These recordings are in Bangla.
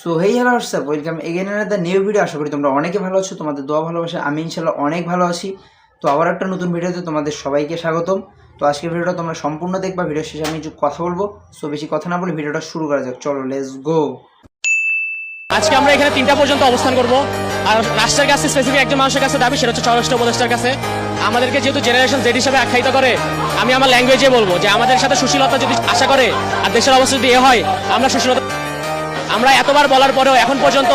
So hey hello WhatsApp welcome again the new video আশা করি তোমরা অনেকে ভালো আছো, তোমাদের দোয়া ভালোবাসা, আমি ইনশাল্লাহ অনেক ভালো আছি। তো আবার একটা নতুন ভিডিওতে তোমাদের সবাইকে স্বাগতম। তো আজকের ভিডিওটা তোমরা সম্পূর্ণ দেখবা ভিডিও শেষে আমি কিছু কথা বলব। সো বেশি কথা না বলে ভিডিওটা শুরু করা যাক। চলো লেটস গো আজকে আমরা এখানে তিনটা পর্যন্ত অবস্থান করব। আর রাষ্ট্রের কাছে স্পেসিফিক একজন মানুষের কাছে দাবি সেটা হচ্ছে স্বরাষ্ট্র উপদেষ্টার কাছে। আমাদেরকে যেহেতু জেনারেশন জেড হিসাবে আখ্যায়িত করে, আমি আমার ল্যাঙ্গুয়েজে বলব যে আমাদের সাথে সুশীলতা যদি আশা করে, আর দেশের অবস্থা যদি এ হয়, আমরা সুশীলতা আমরা এতবার বলার পরেও এখন পর্যন্ত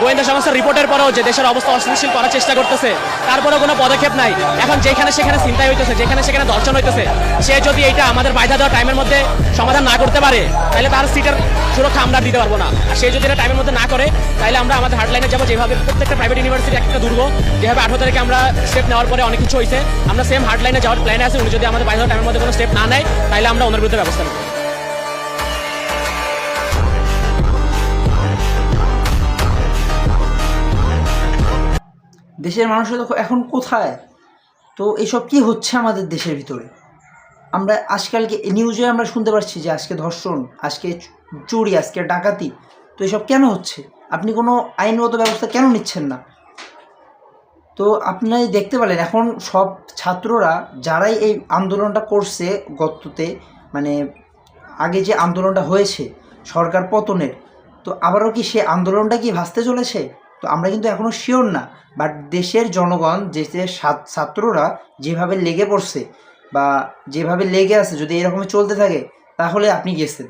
গোয়েন্দা সংস্থার রিপোর্টের পরেও যে দেশের অবস্থা অস্থিতিশীল করার চেষ্টা করতেছে, তারপরেও কোনো পদক্ষেপ নাই। এখন যেখানে সেখানে চিন্তাই হইতেছে, যেখানে সেখানে দর্শন হইতেছে, সে যদি এইটা আমাদের বাইধা দেওয়া টাইমের মধ্যে সমাধান না করতে পারে, তাহলে তার সিটের সুরক্ষা আমরা দিতে পারব না। আর সে যদি এটা টাইমের মধ্যে না করে, তাহলে আমরা আমাদের হার্ডলাইনে যাব। যেভাবে প্রত্যেকটা প্রাইভেট ইউনিভার্সিটি একটা দুর্গ, যেভাবে আঠারো তারিখে আমরা স্টেপ নেওয়ার পরে অনেক কিছু হয়েছে আমরা সেম হার্ডলাইনে যাওয়ার প্ল্যানে আছে। উনি যদি আমাদের বাইধা টাইমের মধ্যে কোনো স্টেপ না নেয়, তাহলে আমরা ওনার বিরুদ্ধে ব্যবস্থা নেব। দেশের মানুষের দেখো এখন কোথায়? তো এসব কি হচ্ছে আমাদের দেশের ভিতরে? আমরা আজকালকে নিউজে আমরা শুনতে পাচ্ছি যে আজকে ধর্ষণ, আজকে চুরি, আজকে ডাকাতি। তো এসব কেন হচ্ছে? আপনি কোনো আইনগত ব্যবস্থা কেন নিচ্ছেন না? তো আপনারা দেখতে পেলেন এখন সব ছাত্ররা যারাই এই আন্দোলনটা করছে গততে মানে আগে যে আন্দোলনটা হয়েছে সরকার পতনের, তো আবারও কি সে আন্দোলনটা কি ভাসতে চলেছে? তো আমরা কিন্তু এখনও শিওর না বাট দেশের জনগণ যে ছাত্ররা যেভাবে লেগে পড়ছে বা যেভাবে লেগে আছে, যদি এরকমই চলতে থাকে, তাহলে আপনি গেছেন।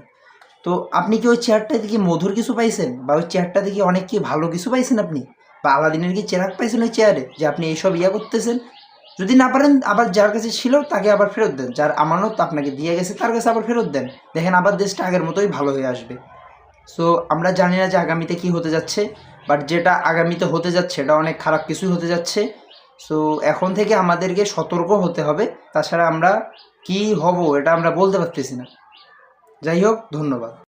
তো আপনি কি ওই চেয়ারটা থেকে মধুর কিছু পাইছেন? বা ওই চেয়ারটা থেকে অনেক কি ভালো কিছু পাইছেন আপনি? বা আলাদিনের কি চেরাক পাইছেন ওই চেয়ারে যে আপনি এইসব ইয়া করতেছেন? যদি না পারেন, আবার যার কাছে ছিল তাকে আবার ফেরত দেন, যার আমানত আপনাকে দিয়ে গেছে তার কাছে আবার ফেরত দেন। দেখেন আবার দেশটা আগের মতোই ভালো হয়ে আসবে। সো আমরা জানি না যে আগামীতে কি হতে যাচ্ছে। বাট যেটা আগামীতে হতে যাচ্ছে, এটা অনেক খারাপ কিছু হতে যাচ্ছে। সো এখন থেকে আমাদেরকে সতর্ক হতে হবে। তাছাড়া আমরা কি হব, এটা আমরা বলতে পারতেছি না। যাই হোক, ধন্যবাদ।